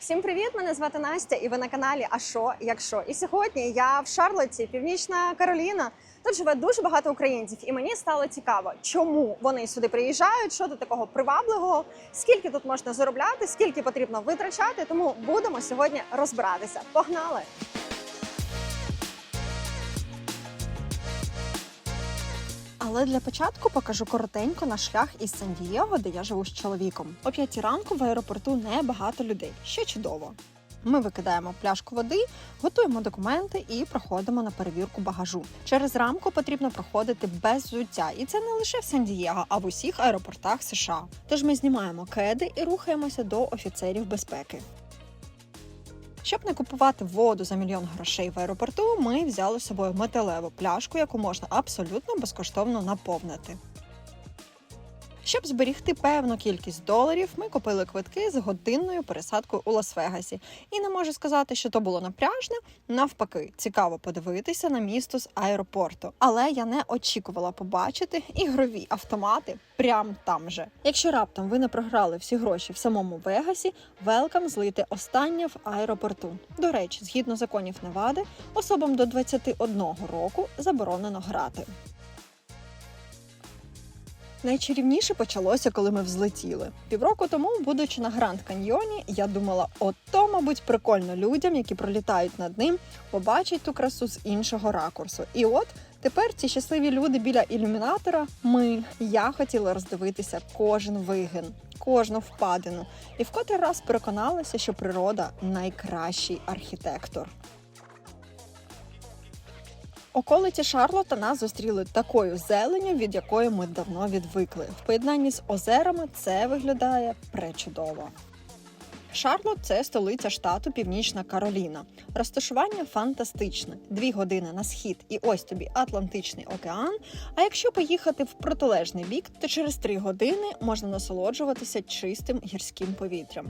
Всім привіт! Мене звати Настя, і ви на каналі А що, якщо? І сьогодні я в Шарлотті, Північна Кароліна. Тут живе дуже багато українців, і мені стало цікаво, чому вони сюди приїжджають, що тут такого привабливого, скільки тут можна заробляти, скільки потрібно витрачати. Тому будемо сьогодні розбиратися. Погнали! Але для початку покажу коротенько наш шлях із Сан-Дієго, де я живу з чоловіком. О п'ятій ранку в аеропорту небагато людей, що чудово. Ми викидаємо пляшку води, готуємо документи і проходимо на перевірку багажу. Через рамку потрібно проходити без взуття, і це не лише в Сан-Дієго, а в усіх аеропортах США. Тож ми знімаємо кеди і рухаємося до офіцерів безпеки. Щоб не купувати воду за мільйон грошей в аеропорту, ми взяли з собою металеву пляшку, яку можна абсолютно безкоштовно наповнити. Щоб зберігти певну кількість доларів, ми купили квитки з годинною пересадкою у Лас-Вегасі. І не можу сказати, що то було напряжне. Навпаки, цікаво подивитися на місто з аеропорту. Але я не очікувала побачити ігрові автомати прямо там же. Якщо раптом ви не програли всі гроші в самому Вегасі, велкам злити останнє в аеропорту. До речі, згідно законів Невади, особам до 21 року заборонено грати. Найчарівніше почалося, коли ми взлетіли. Півроку тому, будучи на Гранд Каньйоні, я думала, ото, мабуть, прикольно людям, які пролітають над ним, побачать ту красу з іншого ракурсу. І от тепер ці щасливі люди біля ілюмінатора. Ми я хотіла роздивитися кожен вигин, кожну впадину, і в котрий раз переконалася, що природа найкращий архітектор. Околиці Шарлота нас зустріли такою зеленню, від якої ми давно відвикли. В поєднанні з озерами це виглядає пречудово. Шарлот це столиця штату Північна Кароліна. Розташування фантастичне: дві години на схід, і ось тобі Атлантичний океан. А якщо поїхати в протилежний бік, то через три години можна насолоджуватися чистим гірським повітрям.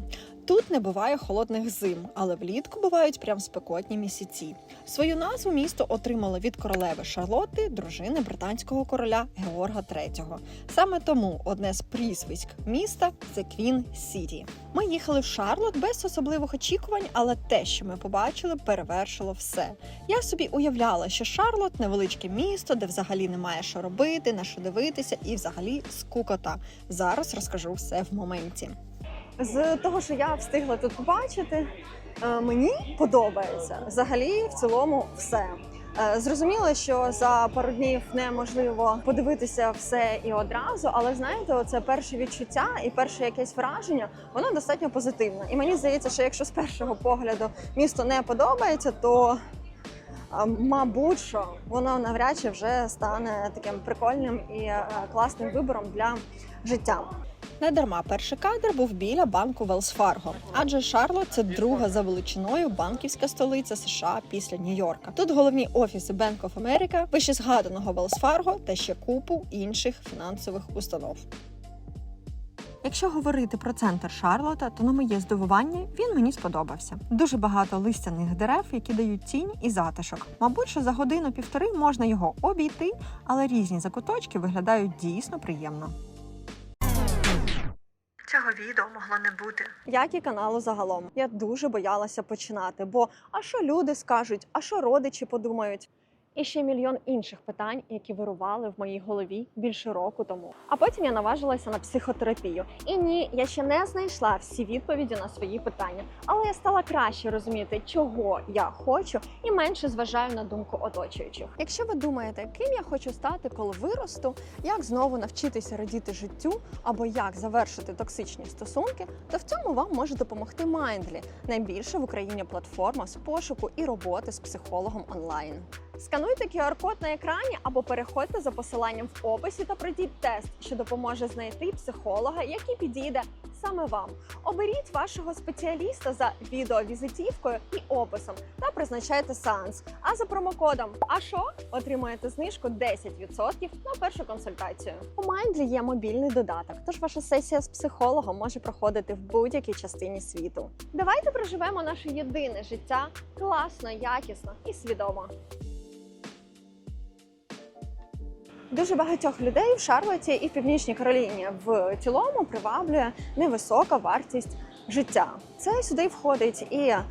Тут не буває холодних зим, але влітку бувають прям спекотні місяці. Свою назву місто отримало від королеви Шарлотти, дружини британського короля Георга III. Саме тому одне з прізвиськ міста це Квін Сіті. Ми їхали в Шарлот без особливих очікувань, але те, що ми побачили, перевершило все. Я собі уявляла, що Шарлот невеличке місто, де взагалі немає що робити, на що дивитися, і взагалі скукота. Зараз розкажу все в моменті. З того, що я встигла тут побачити, е, мені подобається взагалі в цілому все. Е, Зрозуміло, що за пару днів неможливо подивитися все і одразу, але знаєте, оце перше відчуття і перше якесь враження, воно достатньо позитивне. І мені здається, що якщо з першого погляду місто не подобається, то е, мабуть, що воно навряд чи вже стане таким прикольним і класним вибором для життя. Не дарма перший кадр був біля банку Велс Фарго, адже Шарлот це друга за величиною банківська столиця США після Нью-Йорка. Тут головні офіси Bank of America, вище згаданого Велс Фарго та ще купу інших фінансових установ. Якщо говорити про центр Шарлота, то на моє здивування він мені сподобався. Дуже багато листяних дерев, які дають тінь і затишок. Мабуть, що за годину-півтори можна його обійти, але різні закуточки виглядають дійсно приємно. Цього відео могло не бути. Як і каналу загалом. Я дуже боялася починати, бо а що люди скажуть, а що родичі подумають? І ще мільйон інших питань, які вирували в моїй голові більше року тому. А потім я наважилася на психотерапію. І ні, я ще не знайшла всі відповіді на свої питання, але я стала краще розуміти, чого я хочу, і менше зважаю на думку оточуючих. Якщо ви думаєте, ким я хочу стати, коли виросту, як знову навчитися радіти життю або як завершити токсичні стосунки, то в цьому вам може допомогти Mindly – найбільша в Україні платформа з пошуку і роботи з психологом онлайн. Скануйте QR-код на екрані або переходьте за посиланням в описі та пройдіть тест, що допоможе знайти психолога, який підійде саме вам. Оберіть вашого спеціаліста за відеовізитівкою і описом та призначайте сеанс. А за промокодом АШО отримаєте знижку 10% на першу консультацію. У Mindly є мобільний додаток, тож ваша сесія з психологом може проходити в будь-якій частині світу. Давайте проживемо наше єдине життя класно, якісно і свідомо. Дуже багатьох людей в Шарлоті і в Північній Кароліні в цілому приваблює невисока вартість життя. Це сюди входить і е,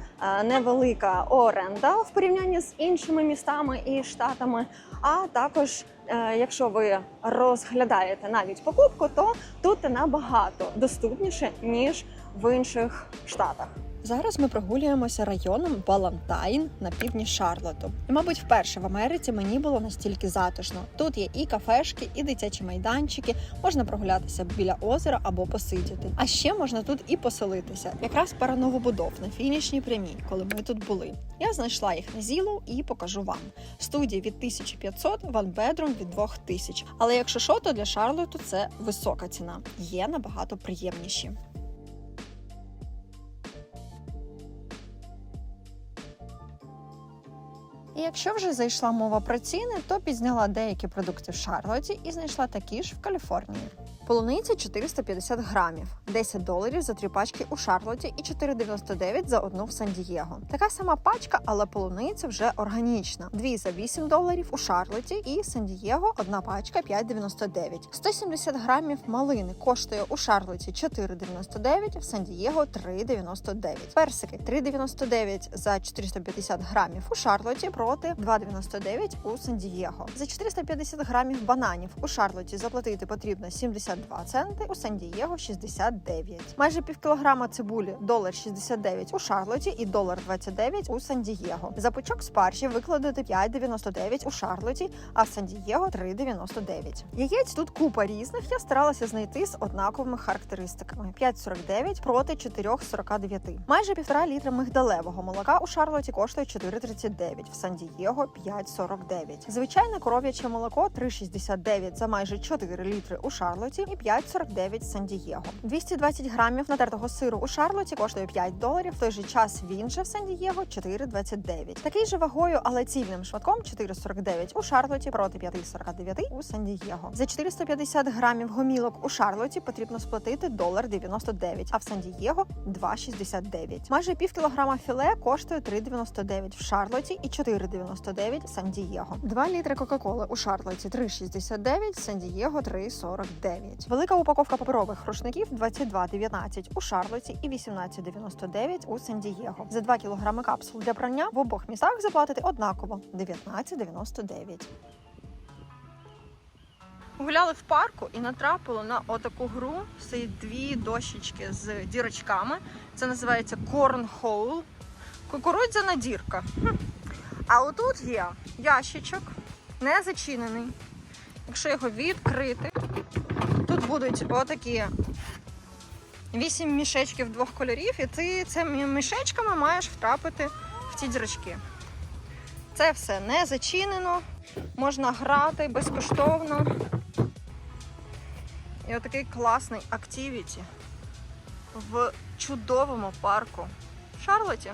невелика оренда в порівнянні з іншими містами і штатами. А також, е, якщо ви розглядаєте навіть покупку, то тут набагато доступніше ніж в інших штатах. Зараз ми прогулюємося районом Балантайн на півдні Шарлоту. І, мабуть, вперше в Америці мені було настільки затишно. Тут є і кафешки, і дитячі майданчики. Можна прогулятися біля озера або посидіти. А ще можна тут і поселитися, якраз пара новобудов на фінішній прямій, коли ми тут були. Я знайшла їх на Zillow і покажу вам. Студії від 1500, ванбедрум від 2000. Але якщо що, то для Шарлоту це висока ціна. Є набагато приємніші. І якщо вже зайшла мова про ціни, то підзняла деякі продукти в Шарлоті і знайшла такі ж в Каліфорнії. Полуниця 450 грамів, 10 доларів за три пачки у Шарлоті і 4,99 за одну в Сан-Дієго. Така сама пачка, але полуниця вже органічна. Дві за 8 доларів у Шарлоті і Сан-Дієго одна пачка 5,99. 170 грамів малини коштує у Шарлоті 4,99, в Сан-Дієго 3,99. Персики 3,99 за 450 грамів у Шарлоті проти 2,99 у Сан-Дієго. За 450 грамів бананів у Шарлоті заплатити потрібно 72 центи, у Сан-Дієго 69. Майже пів кілограма цибулі долар 69 у Шарлоті і долар 29 у Сан-Дієго. За пучок спаржі викладати 5,99 у Шарлоті, а в Сан-Дієго 3,99. Яєць тут купа різних. Я старалася знайти з однаковими характеристиками: 5,49 проти 4,49. Майже півтора літра мигдалевого молока у Шарлоті коштує 4,39, в Сан-Дієго 5,49. Звичайне коров'яче молоко 3,69 за майже 4 літри у Шарлоті і 5,49 в Сан-Дієго. 220 грамів натертого сиру у Шарлоті коштує 5 доларів. В той же час він же в Сан-Дієго 4,29. Такий же вагою, але цільним шматком 4,49 у Шарлоті проти 5,49 у Сан-Дієго. За 450 грамів гомілок у Шарлоті потрібно сплатити долар 99, а в Сан-Дієго 2,69. Майже пів кілограма філе коштує 3,99 в Шарлоті і 4,99 в Сан-Дієго. 2 літри Кока-Коли у Шарлоті 3,69, в Сан-Дієго 3,49. Велика упаковка паперових рушників 22,19 у Шарлоті і 18,99 у Сан-Дієго. За 2 кілограми капсул для прання в обох містах заплатити однаково 19,99. Гуляли в парку і натрапили на отаку гру. Стоїть дві дощечки з дірочками. Це називається корнхоул. Кукурудзяна дірка. А отут є ящичок, не зачинений. Якщо його відкрити, тут будуть отакі вісім мішечків двох кольорів, і ти цими мішечками маєш втрапити в ті дірочки. Це все не зачинено, можна грати безкоштовно. І отакий класний активіті в чудовому парку в Шарлоті.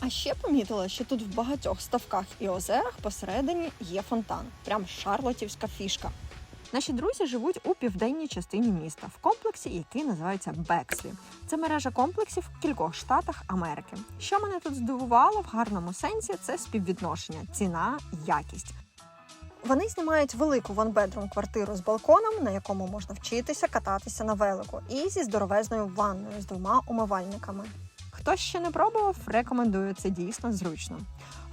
А ще помітила, що тут в багатьох ставках і озерах посередині є фонтан. Прям шарлотівська фішка. Наші друзі живуть у південній частині міста в комплексі, який називається Бекслі. Це мережа комплексів в кількох штатах Америки. Що мене тут здивувало в гарному сенсі, це співвідношення ціна якість. Вони знімають велику ванбедрум квартиру з балконом, на якому можна вчитися кататися на велику, і зі здоровезною ванною з двома умивальниками. Хто ще не пробував, рекомендую це дійсно зручно.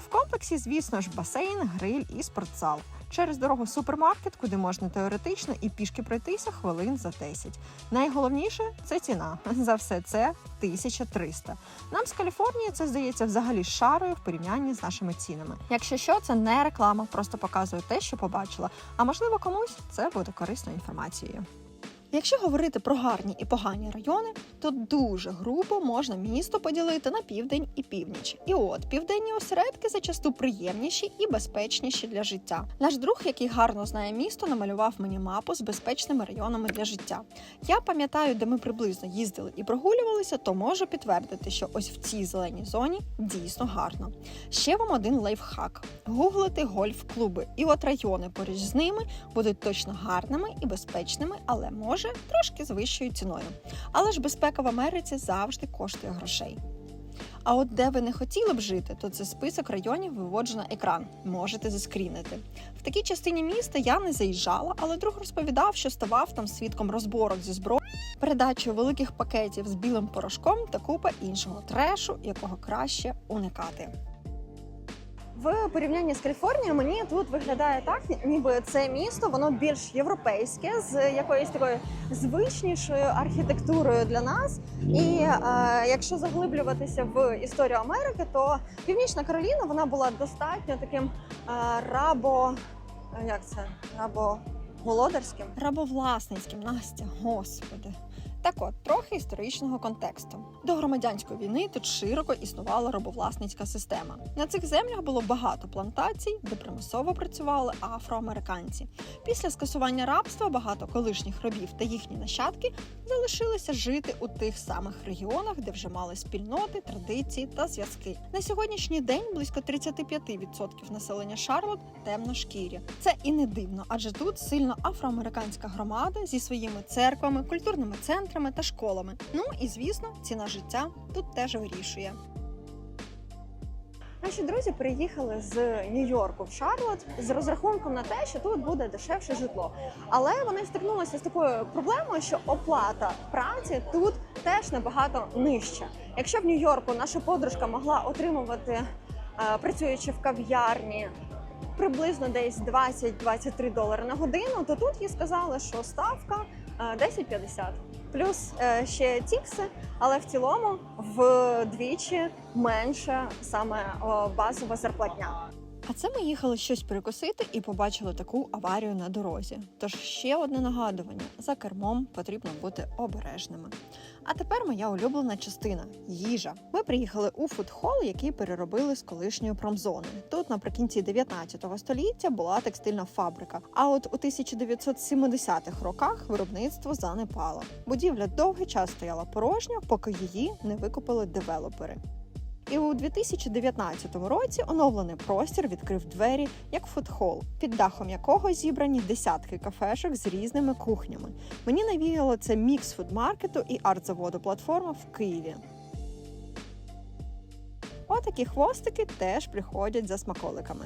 В комплексі, звісно ж, басейн, гриль і спортзал. Через дорогу супермаркет, куди можна теоретично і пішки пройтися хвилин за 10. Найголовніше це ціна. За все це 1300. Нам з Каліфорнії це здається взагалі шарою в порівнянні з нашими цінами. Якщо що, це не реклама, просто показую те, що побачила. А можливо, комусь це буде корисною інформацією. Якщо говорити про гарні і погані райони, то дуже грубо можна місто поділити на південь і північ. І от південні осередки зачасту приємніші і безпечніші для життя. Наш друг, який гарно знає місто, намалював мені мапу з безпечними районами для життя. Я пам'ятаю, де ми приблизно їздили і прогулювалися, то можу підтвердити, що ось в цій зеленій зоні дійсно гарно. Ще вам один лайфхак: гуглити гольф-клуби, і от райони поруч з ними будуть точно гарними і безпечними, але може трошки з вищою ціною. Але ж безпека в Америці завжди коштує грошей. А от де ви не хотіли б жити, то це список районів виводжу на екран. Можете заскрінити. В такій частині міста я не заїжджала, але друг розповідав, що ставав там свідком розборок зі зброєю, передачею великих пакетів з білим порошком та купа іншого трешу, якого краще уникати. В порівнянні з Каліфорнією мені тут виглядає так, ніби це місто воно більш європейське, з якоюсь такою звичнішою архітектурою для нас. І е, якщо заглиблюватися в історію Америки, то Північна Кароліна вона була достатньо таким е, рабо. Як це? Рабо. Володарським рабовласницьким Настя, господи. Так от, трохи історичного контексту. До громадянської війни тут широко існувала рабовласницька система. На цих землях було багато плантацій, де примусово працювали афроамериканці. Після скасування рабства багато колишніх рабів та їхні нащадки залишилися жити у тих самих регіонах, де вже мали спільноти, традиції та зв'язки. На сьогоднішній день близько 35% населення Шарлот темношкірі. Це і не дивно, адже тут сильно афроамериканська громада зі своїми церквами, культурними центрами та школами. Ну і звісно, ціна життя тут теж вирішує. Наші друзі приїхали з Нью-Йорку в Шарлот з розрахунком на те, що тут буде дешевше житло. Але вони стикнулися з такою проблемою, що оплата праці тут теж набагато нижча. Якщо в Нью-Йорку наша подружка могла отримувати, е, працюючи в кав'ярні, приблизно десь 20-23 долари на годину, то тут їй сказали, що ставка е, 10,50. Плюс е, ще тікси, але в цілому вдвічі менше саме базова зарплатня. А це ми їхали щось перекусити і побачили таку аварію на дорозі. Тож ще одне нагадування: за кермом потрібно бути обережними. А тепер моя улюблена частина їжа. Ми приїхали у фудхол, який переробили з колишньої промзони. Тут наприкінці 19 століття була текстильна фабрика. А от у 1970-х роках виробництво занепало. Будівля довгий час стояла порожня, поки її не викупили девелопери. І у 2019 році оновлений простір відкрив двері як фудхол, під дахом якого зібрані десятки кафешок з різними кухнями. Мені навіяло це мікс фудмаркету і арт-заводу платформа в Києві. Отакі хвостики теж приходять за смаколиками.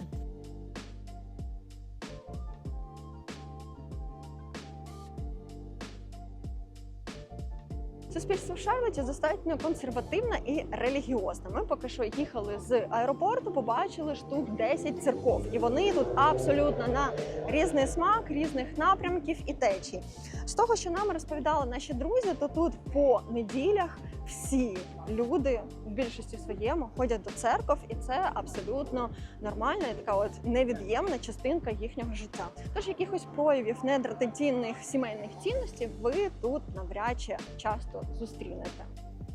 Суспільство в Шарлоті достатньо консервативне і релігіозне. Ми поки що їхали з аеропорту, побачили штук 10 церков, і вони тут абсолютно на різний смак, різних напрямків і течій. З того, що нам розповідали наші друзі, то тут по неділях всі люди в більшості своєму ходять до церков, і це абсолютно нормальна і така от невід'ємна частинка їхнього життя. Тож якихось проявів нетрадиційних сімейних цінностей ви тут навряд чи часто зустрінете.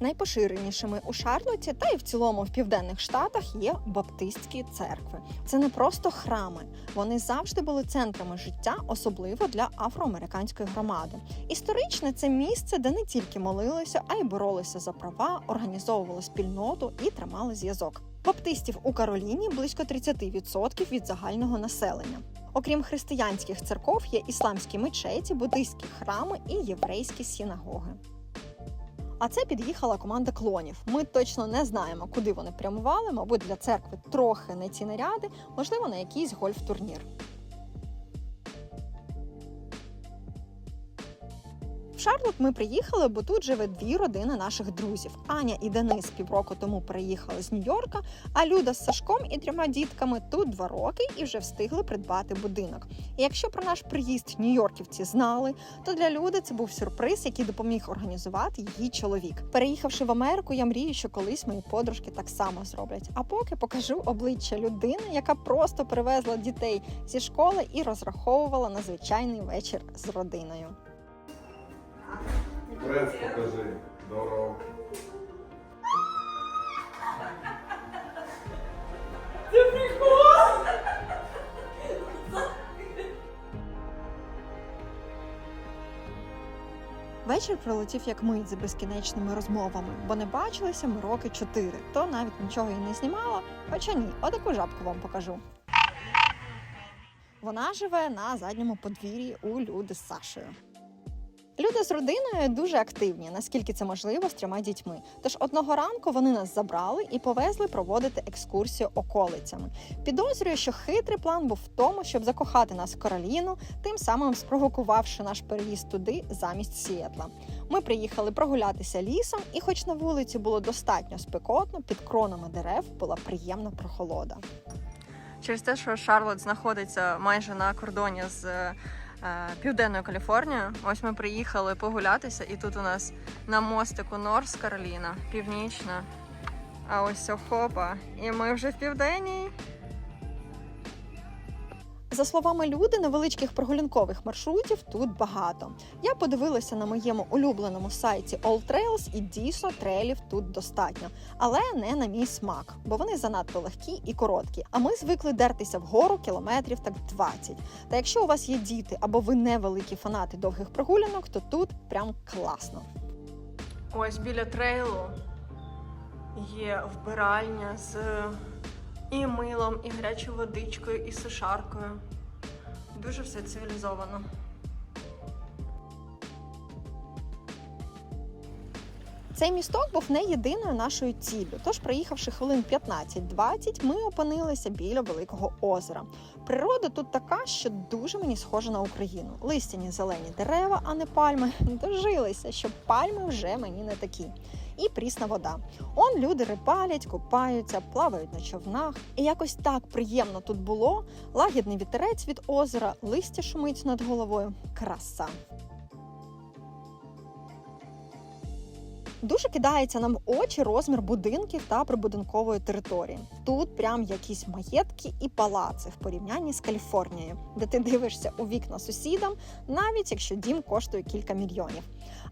Найпоширенішими у Шарлоті та й в цілому в південних штатах є баптистські церкви. Це не просто храми, вони завжди були центрами життя, особливо для афроамериканської громади. Історично це місце, де не тільки молилися, а й боролися за права, організовували спільноту і тримали зв'язок. Баптистів у Кароліні близько 30% від загального населення. Окрім християнських церков, є ісламські мечеті, буддийські храми і єврейські синагоги. А це під'їхала команда клонів. Ми точно не знаємо, куди вони прямували. Мабуть, для церкви трохи не ці наряди, можливо, на якийсь гольф-турнір. Шарлот ми приїхали, бо тут живе дві родини наших друзів. Аня і Денис півроку тому переїхали з Нью-Йорка, а Люда з Сашком і трьома дітками тут два роки і вже встигли придбати будинок. І якщо про наш приїзд нью-йорківці знали, то для Люди це був сюрприз, який допоміг організувати її чоловік. Переїхавши в Америку, я мрію, що колись мої подружки так само зроблять. А поки покажу обличчя людини, яка просто привезла дітей зі школи і розраховувала на звичайний вечір з родиною. Прес покажи. Здорово. Вечір пролетів як мить за безкінечними розмовами, бо не бачилися ми роки чотири. То навіть нічого і не знімала. Хоча ні, отаку жабку вам покажу. Вона живе на задньому подвір'ї у люди з Сашею. Люди з родиною дуже активні, наскільки це можливо з трьома дітьми. Тож одного ранку вони нас забрали і повезли проводити екскурсію околицями. Підозрюю, що хитрий план був в тому, щоб закохати нас в Кароліну, тим самим спровокувавши наш переїзд туди замість Сіетла. Ми приїхали прогулятися лісом, і, хоч на вулиці було достатньо спекотно, під кронами дерев була приємна прохолода. Через те, що Шарлот знаходиться майже на кордоні з е, Південною Каліфорнією, ось ми приїхали погулятися, і тут у нас на мостику Норс Кароліна, північна. А ось Охопа, і ми вже в південній. За словами люди, невеличких прогулянкових маршрутів тут багато. Я подивилася на моєму улюбленому сайті All Trails і дійсно трейлів тут достатньо, але не на мій смак, бо вони занадто легкі і короткі. А ми звикли дертися вгору кілометрів так 20. Та якщо у вас є діти або ви невеликі фанати довгих прогулянок, то тут прям класно. Ось біля трейлу є вбиральня з і милом, і гарячою водичкою, і сушаркою. Дуже все цивілізовано. Цей місток був не єдиною нашою ціллю. Тож, проїхавши хвилин 15-20, ми опинилися біля великого озера. Природа тут така, що дуже мені схожа на Україну. Листяні зелені дерева, а не пальми. Дожилися, що пальми вже мені не такі. І прісна вода. Он люди рибалять, купаються, плавають на човнах. І якось так приємно тут було. Лагідний вітерець від озера, листя шумить над головою. Краса. Дуже кидається нам в очі розмір будинків та прибудинкової території. Тут прям якісь маєтки і палаци в порівнянні з Каліфорнією, де ти дивишся у вікна сусідам, навіть якщо дім коштує кілька мільйонів.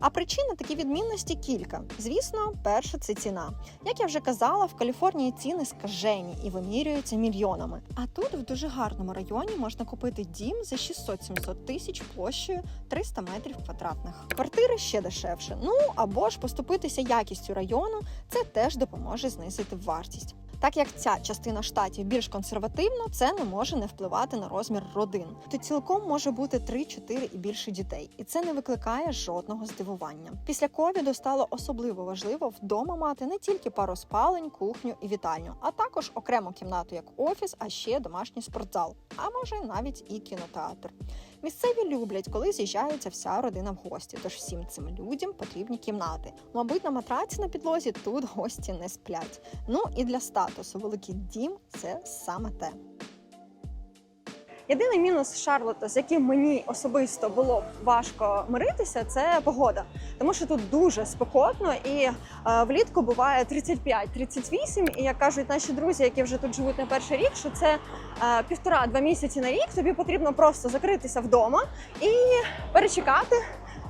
А причин такі відмінності кілька. Звісно, перше це ціна. Як я вже казала, в Каліфорнії ціни скажені і вимірюються мільйонами. А тут, в дуже гарному районі, можна купити дім за 600-700 тисяч площею 300 метрів квадратних. Квартири ще дешевше. Ну або ж поступитися якістю району, це теж допоможе знизити вартість. Так як ця частина штатів більш консервативна, це не може не впливати на розмір родин. Тут цілком може бути 3-4 і більше дітей, і це не викликає жодного здивування. Після ковіду стало особливо важливо вдома мати не тільки пару спалень, кухню і вітальню, а також окрему кімнату як офіс, а ще домашній спортзал, а може навіть і кінотеатр. Місцеві люблять, коли з'їжджається вся родина в гості. Тож всім цим людям потрібні кімнати. Мабуть, на матраці на підлозі тут гості не сплять. Ну і для статусу великий дім це саме те. Єдиний мінус Шарлота, з яким мені особисто було важко миритися, це погода. Тому що тут дуже спекотно і е, влітку буває 35-38. І як кажуть наші друзі, які вже тут живуть на перший рік, що це е, півтора-два місяці на рік. Тобі потрібно просто закритися вдома і перечекати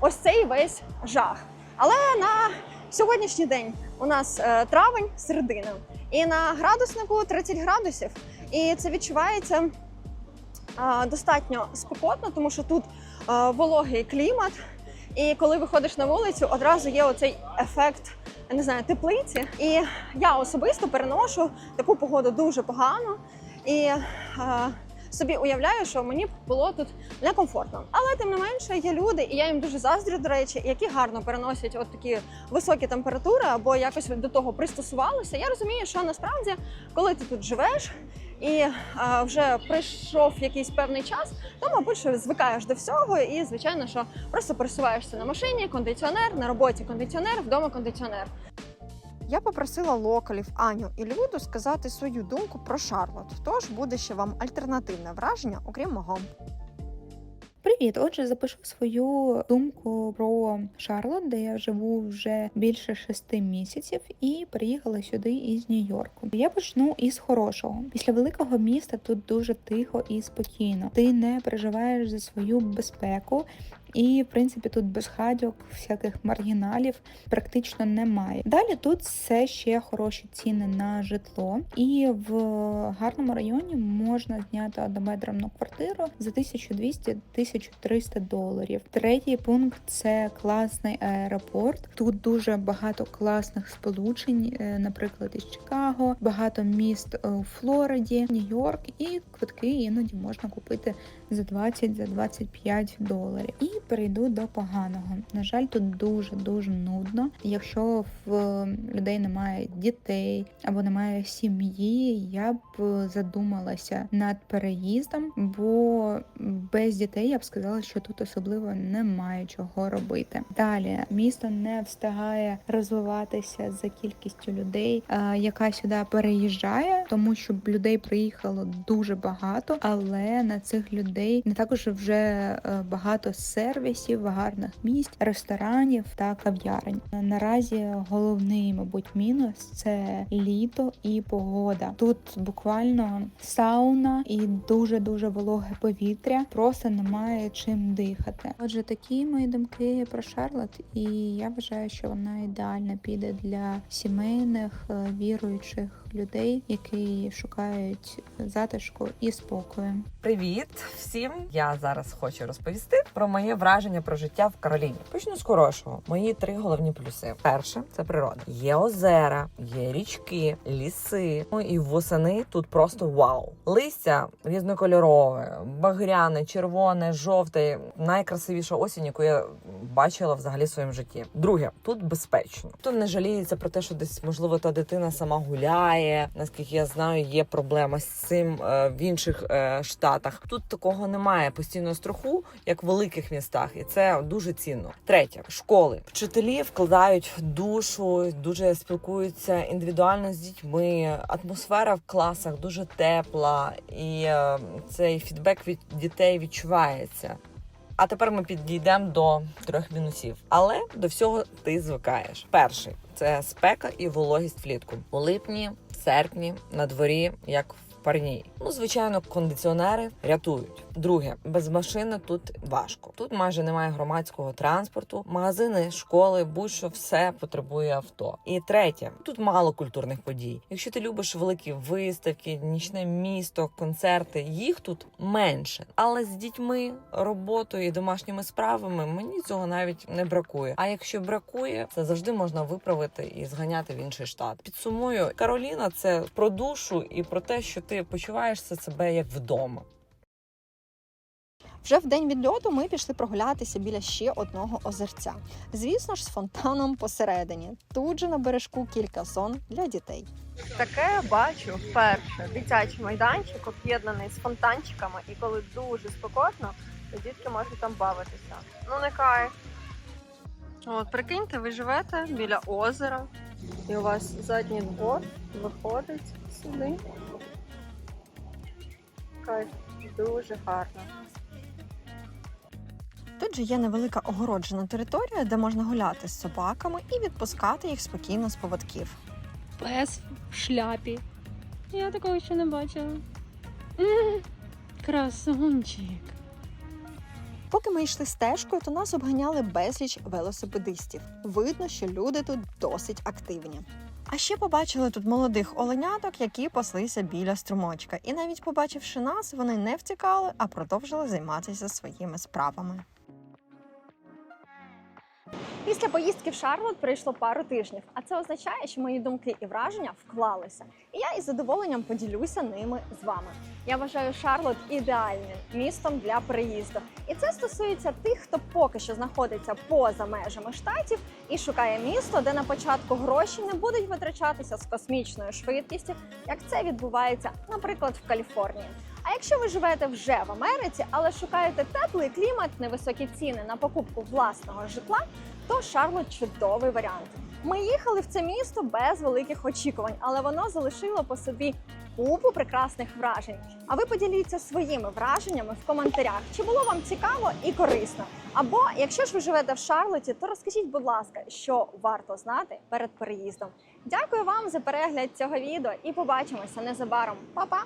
ось цей весь жах. Але на сьогоднішній день у нас е, травень, середина, і на градуснику 30 градусів. І це відчувається достатньо спекотно, тому що тут вологий клімат. І коли виходиш на вулицю, одразу є оцей ефект не знаю, теплиці. І я особисто переношу таку погоду дуже погано. І собі уявляю, що мені було тут некомфортно. Але тим не менше є люди, і я їм дуже заздрю, до речі, які гарно переносять от такі високі температури або якось до того пристосувалися. Я розумію, що насправді, коли ти тут живеш. І а, вже прийшов якийсь певний час, то мабуть звикаєш до всього, і звичайно, що просто пересуваєшся на машині, кондиціонер, на роботі кондиціонер, вдома кондиціонер. Я попросила локалів Аню і Люду сказати свою думку про Шарлот. Тож буде ще вам альтернативне враження, окрім мого. Привіт! Отже, запишу свою думку про Шарлот, де я живу вже більше шести місяців, і приїхала сюди із Нью-Йорку. Я почну із хорошого. Після великого міста тут дуже тихо і спокійно. Ти не переживаєш за свою безпеку. І, в принципі, тут безхадьок, всяких маргіналів практично немає. Далі тут все ще хороші ціни на житло, і в гарному районі можна зняти однобедромну квартиру за 1200-1300 доларів. Третій пункт це класний аеропорт. Тут дуже багато класних сполучень, е, наприклад, із Чикаго, багато міст у Флориді, Нью-Йорк, і квитки іноді можна купити за 20 за 25 доларів. І перейду до поганого. На жаль, тут дуже дуже нудно. Якщо в людей немає дітей або немає сім'ї, я б задумалася над переїздом, бо без дітей я б сказала, що тут особливо немає чого робити. Далі місто не встигає розвиватися за кількістю людей, яка сюди переїжджає, тому що людей приїхало дуже багато, але на цих людей не також вже е, багато сервісів, гарних місць, ресторанів та кав'ярень. Наразі головний, мабуть, мінус це літо і погода. Тут буквально сауна і дуже дуже вологе повітря. Просто немає чим дихати. Отже, такі мої думки про Шарлот, і я вважаю, що вона ідеально піде для сімейних е, віруючих людей, які шукають затишку і спокою. Привіт всім! Я зараз хочу розповісти про моє враження про життя в Кароліні. Почну з хорошого. Мої три головні плюси: перше це природа. Є озера, є річки, ліси. Ну і восени тут просто вау. Листя різнокольорове, багряне, червоне, жовте. Найкрасивіша осінь, яку я бачила взагалі в своєму житті. Друге, тут безпечно. Тут не жаліється про те, що десь можливо та дитина сама гуляє. Наскільки я знаю, є проблема з цим е, в інших е, штатах. Тут такого немає постійного страху, як в великих містах, і це дуже цінно. Третє школи вчителі вкладають душу, дуже спілкуються індивідуально з дітьми. Атмосфера в класах дуже тепла, і е, цей фідбек від дітей відчувається. А тепер ми підійдемо до трьох мінусів. Але до всього ти звикаєш. Перший це спека і вологість влітку. У липні, серпні, на дворі, як парній. Ну, звичайно, кондиціонери рятують. Друге, без машини тут важко. Тут майже немає громадського транспорту, магазини, школи, будь-що все потребує авто. І третє, тут мало культурних подій. Якщо ти любиш великі виставки, нічне місто, концерти, їх тут менше. Але з дітьми, роботою і домашніми справами мені цього навіть не бракує. А якщо бракує, це завжди можна виправити і зганяти в інший штат. Підсумую, Кароліна це про душу і про те, що ти почуваєшся себе як вдома. Вже в день відльоту ми пішли прогулятися біля ще одного озерця. Звісно ж, з фонтаном посередині. Тут же на бережку кілька зон для дітей. Таке бачу вперше. Дитячий майданчик об'єднаний з фонтанчиками, і коли дуже спекотно, то дітки можуть там бавитися. Ну не кайф. От, прикиньте, ви живете біля озера, і у вас задній двор виходить сюди. Кайф, дуже гарно. Тут же є невелика огороджена територія, де можна гуляти з собаками і відпускати їх спокійно з поводків. пес в шляпі. Я такого ще не бачила. М, Красунчик. Поки ми йшли стежкою, то нас обганяли безліч велосипедистів. Видно, що люди тут досить активні. А ще побачили тут молодих оленяток, які паслися біля струмочка. І навіть побачивши нас, вони не втікали, а продовжили займатися своїми справами. Після поїздки в Шарлот пройшло пару тижнів, а це означає, що мої думки і враження вклалися. І я із задоволенням поділюся ними з вами. Я вважаю Шарлот ідеальним містом для переїзду. І це стосується тих, хто поки що знаходиться поза межами штатів і шукає місто, де на початку гроші не будуть витрачатися з космічною швидкістю, як це відбувається, наприклад, в Каліфорнії. А якщо ви живете вже в Америці, але шукаєте теплий клімат, невисокі ціни на покупку власного житла, то Шарлот чудовий варіант. Ми їхали в це місто без великих очікувань, але воно залишило по собі купу прекрасних вражень. А ви поділіться своїми враженнями в коментарях, чи було вам цікаво і корисно. Або якщо ж ви живете в Шарлоті, то розкажіть, будь ласка, що варто знати перед переїздом. Дякую вам за перегляд цього відео і побачимося незабаром. Па-па!